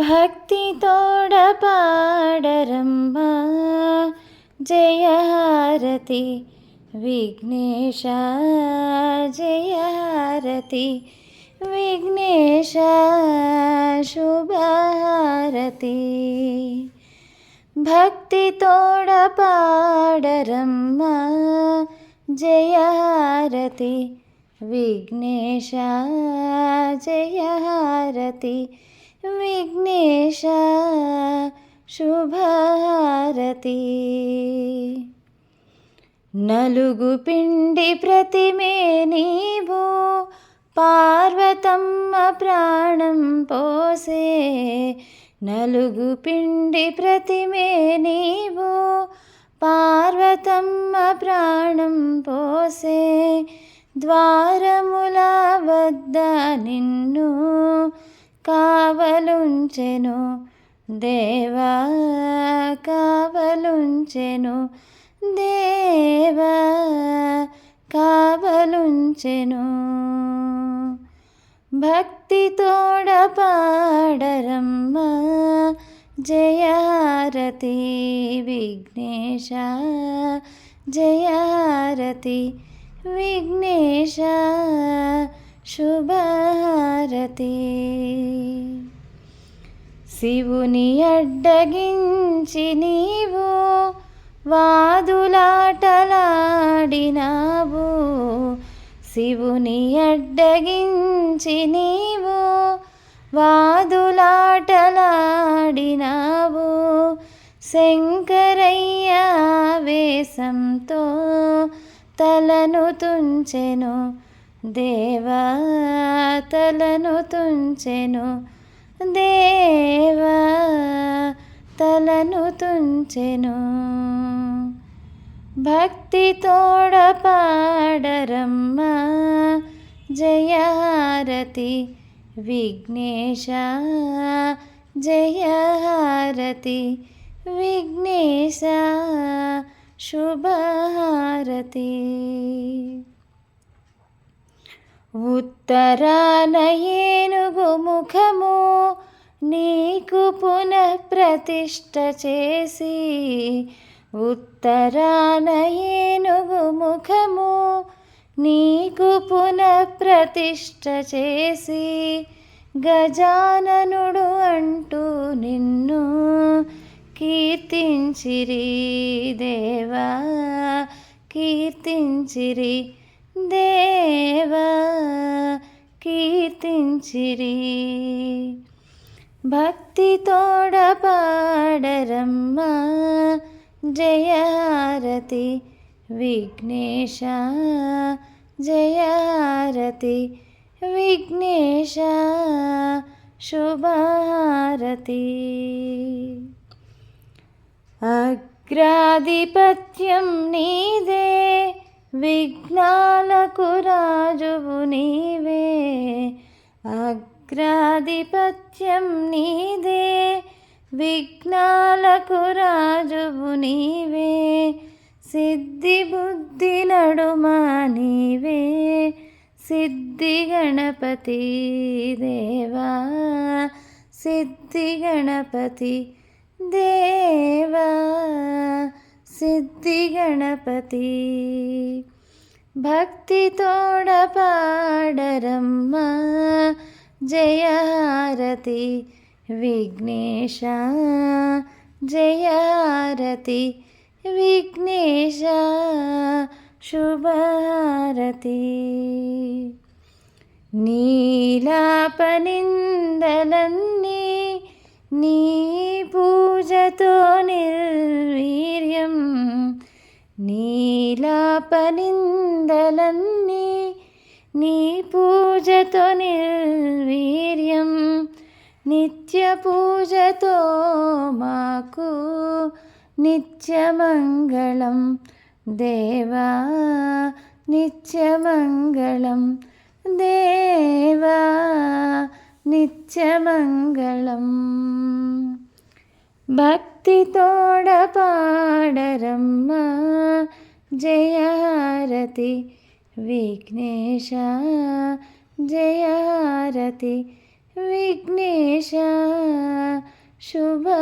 భక్తి తోడ పాడరమ్మ జయహారతి విఘ్నేశ జయహారతి విఘ్నేశ శుభహారతి భక్తి తోడ పాడరమ్మ జయహారతి విఘ్నేశ జయహారతి శుభహారతి నలుగు పిండి ప్రతిమే నీవు పార్వతమ్మ ప్రాణం పోసే నలుగు పిండి ప్రతిమే నీవు పార్వతమ్మ ప్రాణం పోసే ద్వారముల వద్ద నిన్ను కావలుంచెను దేవా కావలుంచెను దేవా కావలుంచెను. భక్తి తోడ పాడరమ్మ జయహారతి విఘ్నేశ జయహారతి విఘ్నేశ. శుభారతి శివుని అడ్డగించి నీవు వాదులాటలాడినావు. శివుని అడ్డగించి నీవు వాదులాటలాడినావు. శంకరయ్య వేషంతో తలను తుంచెను. దేవా తలను తుంచెను. దేవా తలను తుంచెను. భక్తి తోడ పాడరమ్మ జయహారతి విఘ్నేశ జయహారతి విఘ్నేశ శుభహారతి. ఉత్తరాన ఏనుగు ముఖము నీకు పునః ప్రతిష్ట చేసి ఉత్తరాన ఏనుగు ముఖము నీకు పునః ప్రతిష్ట చేసి గజాననుడు అంటూ నిన్ను కీర్తించిరి దేవా కీర్తించిరి దేవా కీర్తించిరి. భక్తి తోడపాడరమ్మ జయహారతి విఘ్నేశ జయహారతి విఘ్నేశ శుభహారతి. అగ్రాధిపత్యం నీదే విఘ్నాలకు రాజువు నీవే. అగ్రాధిపత్యం నీదే. విఘ్నాలకు రాజువు నీవే. సిద్ధి బుద్ధి నడుమా నీవే. సిద్ధి గణపతి దేవా. సిద్ధి గణపతి దేవా. సిద్ధి గణపతి. భక్తి తోడపాడరమ్మ జయహారతి విఘ్నేశ. జయహారతి విఘ్నేశ. శుభహారతి నీలాపనిందలన్నీ నీ పూజతో నిర్వీ నిర్వీర్యం నీలాపనిందలన్నీ నీ పూజతో నిర్వీర్యం నిత్య పూజతో మాకు నిత్యమంగళం దేవా నిత్యమంగళం దేవా నిత్యమంగళం భక్తి తోడ పాడరమ్మ జయహారతి విఘ్నేశ. జయహారతి విఘ్నేశ. శుభహారతి